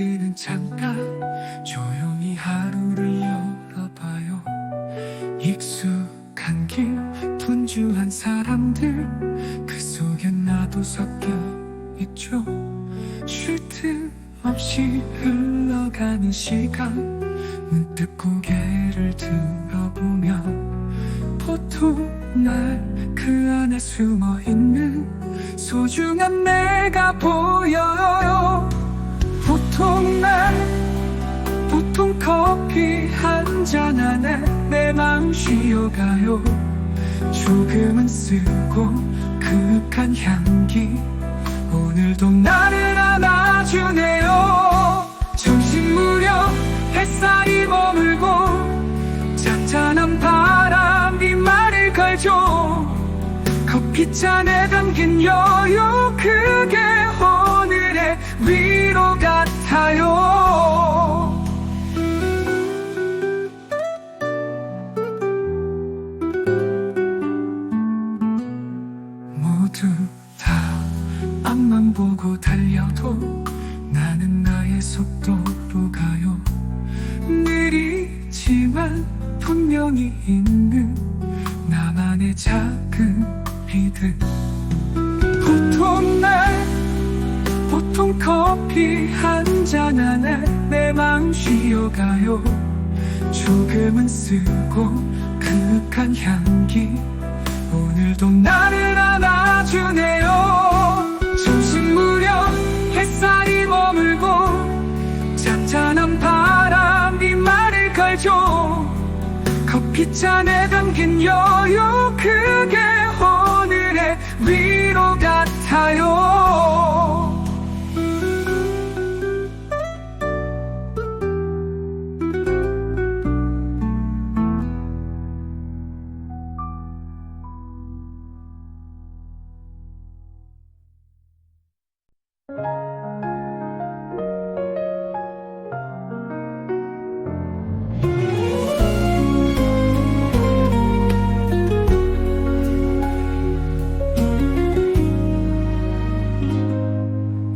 뜨는 창가 조용히 하루를 열어봐요. 익숙한 길 분주한 사람들 그 속엔 나도 섞여 있죠. 쉴 틈 없이 흘러가는 시간 문득 고개를 들어보면 보통 날 그 안에 숨어있는 소중한 내가 보여요. 보통 날 보통 커피 한 잔 안에 내 맘 쉬어가요. 조금은 쓰고 그윽한 향기 오늘도 나를 안아주네요. 점심 무렵 햇살이 머물고 잔잔한 바람이 말을 걸죠. 커피잔에 담긴 여유 그게 오 위로 같아요. 모두 다 앞만 보고 달려도 나는 나의 속도로 가요. 느리지만 분명히 있는 나만의 작은 리듬 보통 날 보통 커피 한 잔 안에 내 맘 쉬어가요. 조금은 쓰고 그윽한 향기. 오늘도 나를 안아주네요. 점심 무렵 햇살이 머물고 잔잔한 바람이 말을 걸죠. 커피잔에 담긴 여유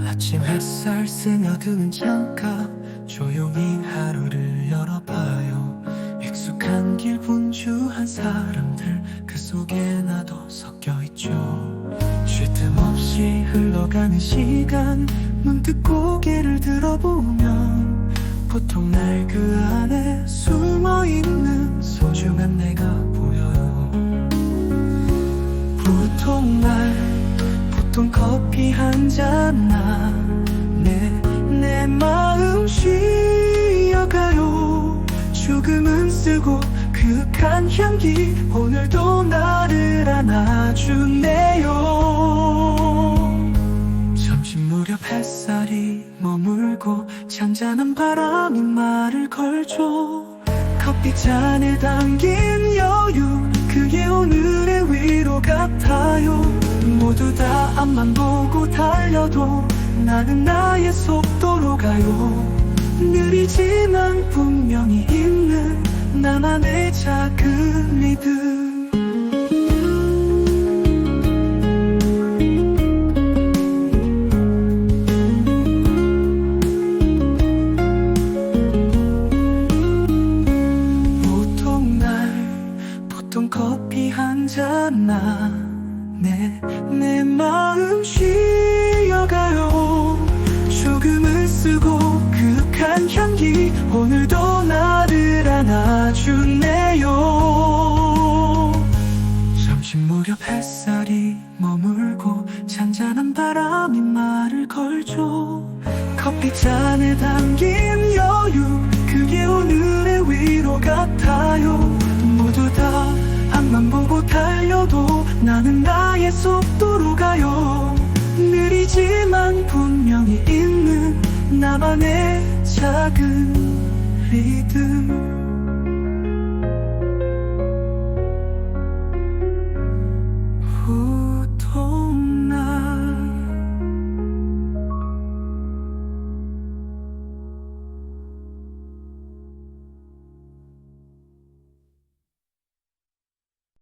아침 햇살 스며드는 창가 조용히 하루를 열어봐요. 익숙한 길 분주한 사람들 그 속에 나도 섞여 흘러가는 시간. 문득 고개를 들어보면 보통 날 그 안에 숨어있는 소중한 내가 보여요. 보통 날 보통 커피 한잔 안에 내 마음 쉬어가요. 조금은 쓰고 그윽한 향기. 오늘도 나를 잔잔한 바람이 말을 걸죠. 커피잔에 담긴 여유 그게 오늘의 위로 같아요. 모두 다 앞만 보고 달려도 나는 나의 속도로 가요. 느리지만 분명히 있는 나만의 작은 리듬 향기 오늘도 나를 안아주네요. 점심 무렵 햇살이 머물고 잔잔한 바람이 말을 걸죠. 커피잔에 담긴 여유 그게 오늘의 위로 같아요. 모두 다 앞만 보고 달려도 나는 나의 속도로 가요. 느리지만 분명히 있는 나만의 작은 리듬